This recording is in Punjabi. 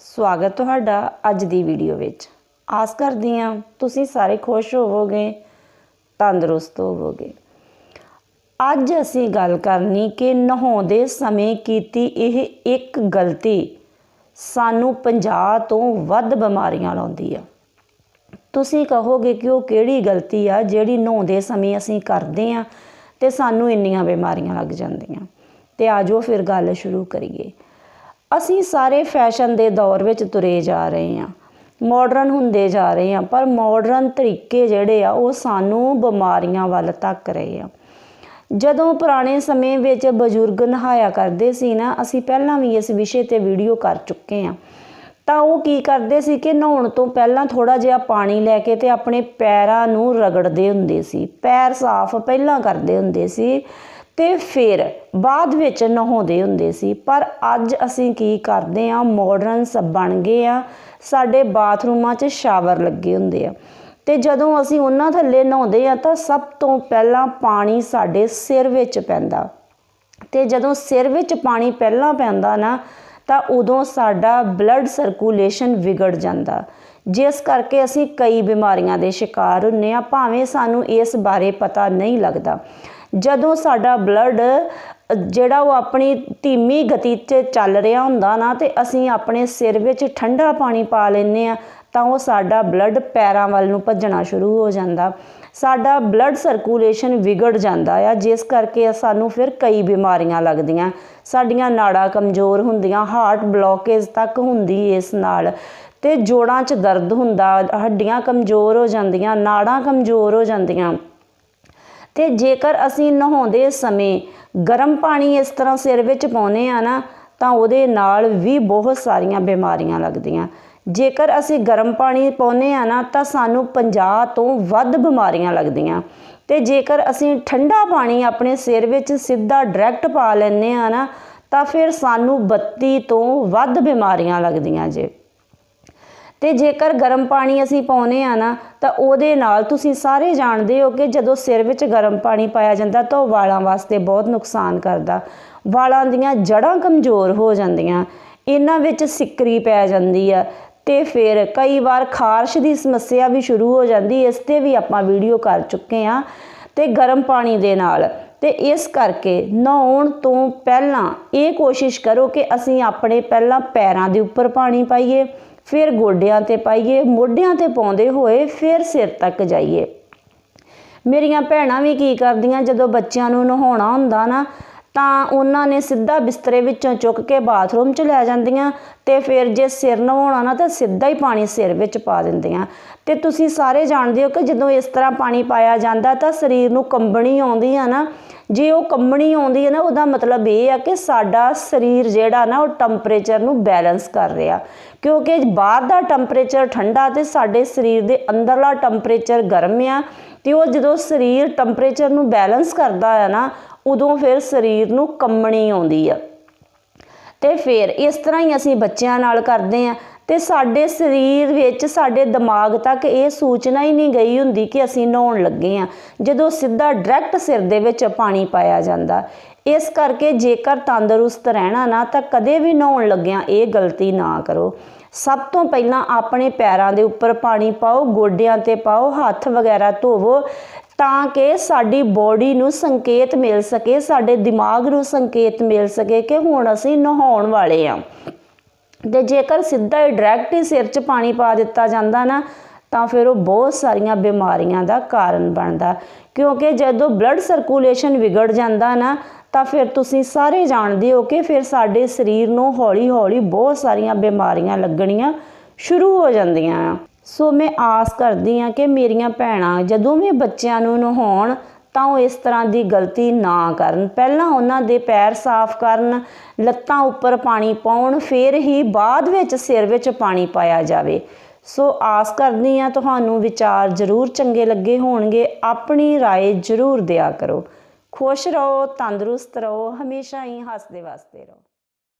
ਸਵਾਗਤ ਤੁਹਾਡਾ ਅੱਜ ਦੀ ਵੀਡੀਓ ਵਿੱਚ। ਆਸ ਕਰਦੀ ਹਾਂ ਤੁਸੀਂ ਸਾਰੇ ਖੁਸ਼ ਹੋਵੋਗੇ, ਤੰਦਰੁਸਤ ਹੋਵੋਗੇ। ਅੱਜ ਅਸੀਂ ਗੱਲ ਕਰਨੀ ਕਿ ਨਹਾਉਂਦੇ ਸਮੇਂ ਕੀਤੀ ਇਹ ਇੱਕ ਗਲਤੀ ਸਾਨੂੰ 50 ਤੋਂ ਵੱਧ ਬਿਮਾਰੀਆਂ ਲਾਉਂਦੀ ਆ। ਤੁਸੀਂ ਕਹੋਗੇ ਕਿ ਉਹ ਕਿਹੜੀ ਗਲਤੀ ਆ ਜਿਹੜੀ ਨਹਾਉਂਦੇ ਸਮੇਂ ਅਸੀਂ ਕਰਦੇ ਆ ਤੇ ਸਾਨੂੰ ਇੰਨੀਆਂ ਬਿਮਾਰੀਆਂ ਲੱਗ ਜਾਂਦੀਆਂ। ਤੇ ਆਜੋ ਫਿਰ ਗੱਲ ਸ਼ੁਰੂ ਕਰੀਏ। ਅਸੀਂ ਸਾਰੇ ਫੈਸ਼ਨ ਦੇ ਦੌਰ ਵਿੱਚ ਤੁਰੇ ਜਾ ਰਹੇ ਹਾਂ। ਮਾਡਰਨ ਹੁੰਦੇ ਜਾ ਰਹੇ ਹਾਂ, ਪਰ ਮਾਡਰਨ ਤਰੀਕੇ ਜਿਹੜੇ ਆ, ਉਹ ਸਾਨੂੰ ਬਿਮਾਰੀਆਂ ਵੱਲ ਧੱਕ ਰਹੇ ਆ। ਜਦੋਂ ਪੁਰਾਣੇ ਸਮੇਂ ਵਿੱਚ ਬਜ਼ੁਰਗ ਨਹਾਇਆ ਕਰਦੇ ਸੀ ਨਾ, ਅਸੀਂ ਪਹਿਲਾਂ ਵੀ ਇਸ ਵਿਸ਼ੇ ਤੇ ਵੀਡੀਓ ਕਰ ਚੁੱਕੇ ਹਾਂ। ਤਾਂ ਉਹ ਕੀ ਕਰਦੇ ਸੀ ਕਿ ਨਹਾਉਣ ਤੋਂ ਪਹਿਲਾਂ ਥੋੜਾ ਜਿਹਾ ਪਾਣੀ ਲੈ ਕੇ ਤੇ ਆਪਣੇ ਪੈਰਾਂ ਨੂੰ ਰਗੜਦੇ ਹੁੰਦੇ ਸੀ, ਪੈਰ ਸਾਫ਼ ਪਹਿਲਾਂ ਕਰਦੇ ਹੁੰਦੇ ਸੀ ਤੇ ਫਿਰ ਬਾਅਦ ਵਿੱਚ ਨਹਾਉਂਦੇ ਹੁੰਦੇ ਸੀ। ਪਰ ਅੱਜ ਅਸੀਂ ਕੀ ਕਰਦੇ ਆ ਮਾਡਰਨ ਸਭ ਬਣ ਗਏ ਆ ਸਾਡੇ ਬਾਥਰੂਮਾਂ 'ਚ ਸ਼ਾਵਰ ਲੱਗੇ ਹੁੰਦੇ ਆ। ਤੇ ਜਦੋਂ ਅਸੀਂ ਉਹਨਾਂ ਥੱਲੇ ਨਹਾਉਂਦੇ ਆ ਤਾਂ ਸਭ ਤੋਂ ਪਹਿਲਾਂ ਪਾਣੀ ਸਾਡੇ ਸਿਰ ਵਿੱਚ ਪੈਂਦਾ। ਤੇ ਜਦੋਂ ਸਿਰ ਵਿੱਚ ਪਾਣੀ ਪਹਿਲਾਂ ਪੈਂਦਾ ਨਾ ਤਾਂ ਉਦੋਂ ਸਾਡਾ ਬਲੱਡ ਸਰਕੂਲੇਸ਼ਨ ਵਿਗੜ ਜਾਂਦਾ। ਜਿਸ ਕਰਕੇ ਅਸੀਂ ਕਈ ਬਿਮਾਰੀਆਂ ਦੇ ਸ਼ਿਕਾਰ ਹੁੰਨੇ ਆ ਭਾਵੇਂ ਸਾਨੂੰ ਇਸ ਬਾਰੇ ਪਤਾ ਨਹੀਂ ਲੱਗਦਾ। ਜਦੋਂ ਸਾਡਾ ਬਲੱਡ ਜਿਹੜਾ ਉਹ ਆਪਣੀ ਧੀਮੀ ਗਤੀ 'ਤੇ ਚੱਲ ਰਿਹਾ ਹੁੰਦਾ ਨਾ, ਤੇ ਅਸੀਂ ਆਪਣੇ ਸਿਰ ਵਿੱਚ ਠੰਡਾ ਪਾਣੀ ਪਾ ਲੈਂਦੇ ਆ ਤਾਂ ਉਹ ਸਾਡਾ ਬਲੱਡ ਪੈਰਾਂ ਵੱਲ ਨੂੰ ਭੱਜਣਾ ਸ਼ੁਰੂ ਹੋ ਜਾਂਦਾ। ਸਾਡਾ ਬਲੱਡ ਸਰਕੂਲੇਸ਼ਨ ਵਿਗੜ ਜਾਂਦਾ ਆ, ਜਿਸ ਕਰਕੇ ਸਾਨੂੰ ਫਿਰ ਕਈ ਬਿਮਾਰੀਆਂ ਲੱਗਦੀਆਂ। ਸਾਡੀਆਂ ਨਾੜਾਂ ਕਮਜ਼ੋਰ ਹੁੰਦੀਆਂ ਹਾਰਟ ਬਲੋਕੇਜ ਤੱਕ ਹੁੰਦੀ ਇਸ ਨਾਲ। ਤੇ ਜੋੜਾਂ 'ਚ ਦਰਦ ਹੁੰਦਾ, ਹੱਡੀਆਂ ਕਮਜ਼ੋਰ ਹੋ ਜਾਂਦੀਆਂ, ਨਾੜਾਂ ਕਮਜ਼ੋਰ ਹੋ ਜਾਂਦੀਆਂ। ਤੇ ਜੇਕਰ ਅਸੀਂ ਨਹਾਉਂਦੇ ਸਮੇਂ ਗਰਮ ਪਾਣੀ ਇਸ ਤਰ੍ਹਾਂ ਸਿਰ ਵਿੱਚ ਪਾਉਨੇ ਆ ਨਾ, ਤਾਂ ਉਹਦੇ ਨਾਲ ਵੀ ਬਹੁਤ ਸਾਰੀਆਂ ਬਿਮਾਰੀਆਂ ਲੱਗਦੀਆਂ। ਜੇਕਰ ਅਸੀਂ ਗਰਮ ਪਾਣੀ ਪਾਉਨੇ ਆ ਨਾ, ਤਾਂ ਸਾਨੂੰ 50 ਤੋਂ ਵੱਧ ਬਿਮਾਰੀਆਂ ਲੱਗਦੀਆਂ। ਤੇ ਜੇਕਰ ਅਸੀਂ ਠੰਡਾ ਪਾਣੀ ਆਪਣੇ ਸਿਰ ਵਿੱਚ ਸਿੱਧਾ ਡਾਇਰੈਕਟ ਪਾ ਲੈਨੇ ਆ ਨਾ, ਤਾਂ ਫਿਰ ਸਾਨੂੰ 32 ਤੋਂ ਵੱਧ ਬਿਮਾਰੀਆਂ ਲੱਗਦੀਆਂ ਜੇ। ਤੇ ਜੇਕਰ ਗਰਮ ਪਾਣੀ ਅਸੀਂ ਪਾਉਨੇ ਆ ਨਾ, ਤਾਂ ਉਹਦੇ ਨਾਲ ਤੁਸੀਂ ਸਾਰੇ ਜਾਣਦੇ ਹੋ ਕਿ ਜਦੋਂ ਸਿਰ ਵਿੱਚ ਗਰਮ ਪਾਣੀ ਪਾਇਆ ਜਾਂਦਾ, ਤਾਂ ਉਹ ਵਾਲਾਂ ਵਾਸਤੇ ਬਹੁਤ ਨੁਕਸਾਨ ਕਰਦਾ। ਵਾਲਾਂ ਦੀਆਂ ਜੜਾਂ ਕਮਜ਼ੋਰ ਹੋ ਜਾਂਦੀਆਂ। ਇਹਨਾਂ ਵਿੱਚ ਸਿੱਕਰੀ ਪੈ ਜਾਂਦੀ ਆ। ਤੇ ਫਿਰ ਕਈ ਵਾਰ ਖਾਰਸ਼ ਦੀ ਸਮੱਸਿਆ ਵੀ ਸ਼ੁਰੂ ਹੋ ਜਾਂਦੀ, ਇਸ ਤੇ ਵੀ ਆਪਾਂ ਵੀਡੀਓ ਕਰ ਚੁੱਕੇ ਆ ਤੇ ਗਰਮ ਪਾਣੀ ਦੇ ਨਾਲ। ਤੇ ਇਸ ਕਰਕੇ ਨਹਾਉਣ ਤੋਂ ਪਹਿਲਾਂ ਇਹ ਕੋਸ਼ਿਸ਼ ਕਰੋ ਕਿ ਅਸੀਂ ਆਪਣੇ ਪਹਿਲਾਂ ਪੈਰਾਂ ਦੇ ਉੱਪਰ ਪਾਣੀ ਪਾਈਏ, ਫਿਰ ਗੋਡਿਆਂ ਤੇ ਪਾਈਏ, ਮੋਢਿਆਂ ਤੇ ਪਾਉਂਦੇ ਹੋਏ ਫਿਰ ਸਿਰ ਤੱਕ ਜਾਈਏ। ਮੇਰੀਆਂ ਭੈਣਾਂ ਵੀ ਕੀ ਕਰਦੀਆਂ, ਜਦੋਂ ਬੱਚਿਆਂ ਨੂੰ ਨਹਾਉਣਾ ਹੁੰਦਾ ਨਾ ਤਾਂ ਉਹਨਾਂ ਨੇ ਸਿੱਧਾ ਬਿਸਤਰੇ ਵਿੱਚੋਂ ਚੁੱਕ ਕੇ ਬਾਥਰੂਮ 'ਚ ਲੈ ਜਾਂਦੀਆਂ ਤੇ ਫਿਰ ਜੇ ਸਿਰ ਨਵਾਉਣਾ ਨਾ ਤਾਂ ਸਿੱਧਾ ਹੀ ਪਾਣੀ ਸਿਰ ਵਿੱਚ ਪਾ ਦਿੰਦੀਆਂ। ਤੇ ਤੁਸੀਂ ਸਾਰੇ ਜਾਣਦੇ ਹੋ ਕਿ ਜਦੋਂ ਇਸ ਤਰ੍ਹਾਂ ਪਾਣੀ ਪਾਇਆ ਜਾਂਦਾ ਤਾਂ ਸਰੀਰ ਨੂੰ ਕੰਬਣੀ ਆਉਂਦੀ ਆ ਨਾ, ਜੇ ਉਹ ਕੰਬਣੀ ਆਉਂਦੀ ਹੈ ਨਾ, ਉਹਦਾ ਮਤਲਬ ਇਹ ਆ ਕਿ ਸਾਡਾ ਸਰੀਰ ਜਿਹੜਾ ਨਾ, ਉਹ ਟੈਂਪਰੇਚਰ ਨੂੰ ਬੈਲੈਂਸ ਕਰ ਰਿਹਾ। ਕਿਉਂਕਿ ਬਾਹਰ ਦਾ ਟੈਂਪਰੇਚਰ ਠੰਡਾ ਤੇ ਸਾਡੇ ਸਰੀਰ ਦੇ ਅੰਦਰਲਾ ਟੈਂਪਰੇਚਰ ਗਰਮ ਆ, ਤੇ ਉਹ ਜਦੋਂ ਸਰੀਰ ਟੈਂਪਰੇਚਰ ਨੂੰ ਬੈਲੈਂਸ ਕਰਦਾ ਆ ਨਾ ਉਦੋਂ ਫਿਰ ਸਰੀਰ ਨੂੰ ਕੰਬਣੀ ਆਉਂਦੀ ਆ। ਤੇ ਫਿਰ ਇਸ ਤਰ੍ਹਾਂ ਹੀ ਅਸੀਂ ਬੱਚਿਆਂ ਨਾਲ ਕਰਦੇ ਆ ਤੇ ਸਾਡੇ ਸਰੀਰ ਵਿੱਚ ਸਾਡੇ ਦਿਮਾਗ ਤੱਕ ਇਹ ਸੂਚਨਾ ਹੀ ਨਹੀਂ ਗਈ ਹੁੰਦੀ ਕਿ ਅਸੀਂ ਨਹਾਉਣ ਲੱਗੇ ਆ। ਜਦੋਂ ਸਿੱਧਾ ਡਾਇਰੈਕਟ ਸਿਰ ਦੇ ਵਿੱਚ ਪਾਣੀ ਪਾਇਆ ਜਾਂਦਾ। ਇਸ ਕਰਕੇ ਜੇਕਰ ਤੰਦਰੁਸਤ ਰਹਿਣਾ ਨਾ ਤਾਂ ਕਦੇ ਵੀ ਨਹਾਉਣ ਲੱਗਿਆਂ ਇਹ ਗਲਤੀ ਨਾ ਕਰੋ। ਸਭ ਤੋਂ ਪਹਿਲਾਂ ਆਪਣੇ ਪੈਰਾਂ ਦੇ ਉੱਪਰ ਪਾਣੀ ਪਾਓ, ਗੋਡਿਆਂ ਤੇ ਪਾਓ, ਹੱਥ ਵਗੈਰਾ ਧੋਵੋ। ਤਾਂ ਕਿ ਸਾਡੀ ਬੋਡੀ ਨੂੰ ਸੰਕੇਤ ਮਿਲ ਸਕੇ, ਸਾਡੇ ਦਿਮਾਗ ਨੂੰ ਸੰਕੇਤ ਮਿਲ ਸਕੇ ਕਿ ਹੁਣ ਅਸੀਂ ਨਹਾਉਣ ਵਾਲੇ ਆ। ਤੇ ਜੇਕਰ ਸਿੱਧਾ ਹੀ ਡਾਇਰੈਕਟ ਹੀ ਸਿਰ 'ਚ ਪਾਣੀ ਪਾ ਦਿੱਤਾ ਜਾਂਦਾ ਨਾ, ਤਾਂ ਫਿਰ ਉਹ ਬਹੁਤ ਸਾਰੀਆਂ ਬਿਮਾਰੀਆਂ ਦਾ ਕਾਰਨ ਬਣਦਾ। ਕਿਉਂਕਿ ਜਦੋਂ ਬਲੱਡ ਸਰਕੂਲੇਸ਼ਨ ਵਿਗੜ ਜਾਂਦਾ ਨਾ, ਤਾਂ ਫਿਰ ਤੁਸੀਂ ਸਾਰੇ ਜਾਣਦੇ ਹੋ ਕਿ ਫਿਰ ਸਾਡੇ ਸਰੀਰ ਨੂੰ ਹੌਲੀ-ਹੌਲੀ ਬਹੁਤ ਸਾਰੀਆਂ ਬਿਮਾਰੀਆਂ ਲੱਗਣੀਆਂ ਸ਼ੁਰੂ ਹੋ ਜਾਂਦੀਆਂ। ਆ ਸੋ ਮੈਂ ਆਸ ਕਰਦੀ ਆ ਕਿ ਮੇਰੀਆਂ ਭੈਣਾਂ ਜਦੋਂ ਵੀ ਬੱਚਿਆਂ ਨੂੰ ਨਹਾਉਣ ਤਾਂ ਉਹ ਇਸ ਤਰ੍ਹਾਂ ਦੀ ਗਲਤੀ ਨਾ ਕਰਨ ਪਹਿਲਾਂ ਉਹਨਾਂ ਦੇ ਪੈਰ ਸਾਫ਼ ਕਰਨ ਲੱਤਾਂ ਉੱਪਰ ਪਾਣੀ ਪਾਉਣ ਫਿਰ ਹੀ ਬਾਅਦ ਵਿੱਚ ਸਿਰ ਵਿੱਚ ਪਾਣੀ ਪਾਇਆ ਜਾਵੇ ਸੋ ਆਸ ਕਰਦੀ ਆ ਤੁਹਾਨੂੰ ਵਿਚਾਰ ਜ਼ਰੂਰ ਚੰਗੇ ਲੱਗੇ ਹੋਣਗੇ ਆਪਣੀ رائے ਜ਼ਰੂਰ ਦਿਆ ਕਰੋ ਖੁਸ਼ ਰਹੋ ਤੰਦਰੁਸਤ ਰਹੋ ਹਮੇਸ਼ਾ ਹੀ ਹੱਸਦੇ ਵਸਦੇ ਰਹੋ